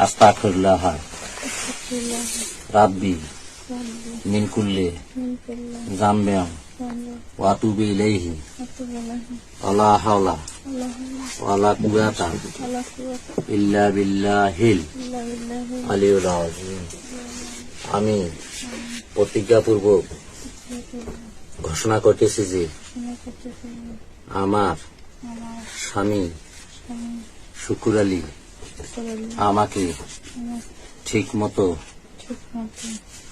আস্তাগফিরুল্লাহ রাব্বি মিন কুল্লি জামবিয়াম ওয়া তুবু হাওলা ওয়ালা কুওয়াতা ইল্লা বিল্লাহিল আলিউল আমি প্রতিজ্ঞাপূর্বক ঘোষণা করতেছি যে আমার স্বামী শুকুর আলী আমাকে ঠিক মতো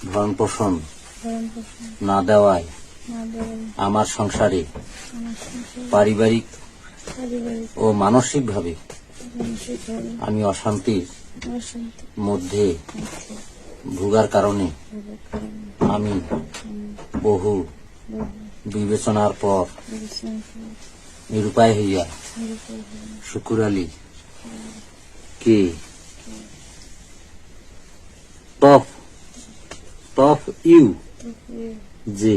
ভরণ পোষণ না দেওয়ায় আমার সংসারে পারিবারিক ও মানসিকভাবে আমি অশান্তির মধ্যে ভোগার কারণে আমি বহু বিবেচনার পর নিরুপায় হইয়া শুকুর আলী কে? টপ টপ ইউ। যে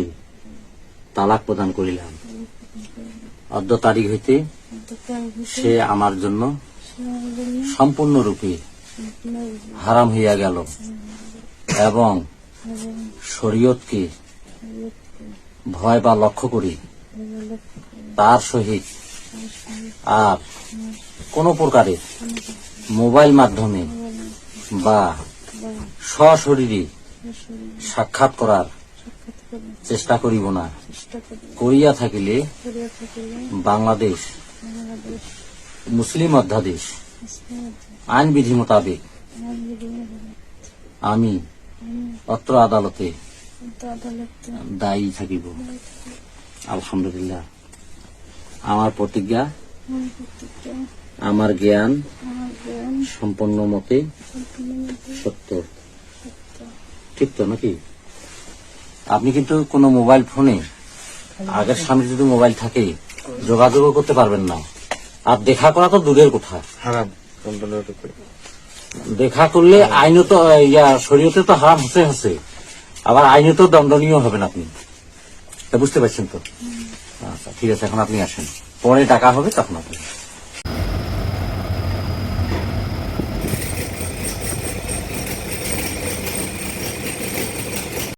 তালাক প্রদান করিলাম। অর্ধ তারিখ হইতে সে আমার জন্য সম্পূর্ণরূপে হারাম হইয়া গেল এবং শরীয়তকে ভয় বা লক্ষ্য করি তার সহিত আর কোন প্রকারের মোবাইল মাধ্যমে বা সশরীরে সাক্ষাৎ করার চেষ্টা করিব না। করিয়া থাকিলে বাংলাদেশ, মুসলিম অধ্যাদেশ, আইন বিধি মোতাবেক আমি অত্র আদালতে দায়ী থাকিব। আলহামদুলিল্লাহ। আমার প্রতিজ্ঞা, আমার জ্ঞান সম্পন্ন মতে সত্য। ঠিক তো নাকি? আপনি কিন্তু কোনো মোবাইল ফোনে আগের সামনে যদি মোবাইল থাকে যোগাযোগও করতে পারবেন না। আর দেখা করা তো দূরের কথা। হারাম দেখা করলে আইনত ইয়া শরীয়তে তো হারাম হচ্ছে হচ্ছে। আবার আইনত দণ্ডনীয় হবেন আপনি। বুঝতে পারছেন তো? আচ্ছা ঠিক আছে এখন আপনি আসেন। পরে টাকা হবে তখন আপনি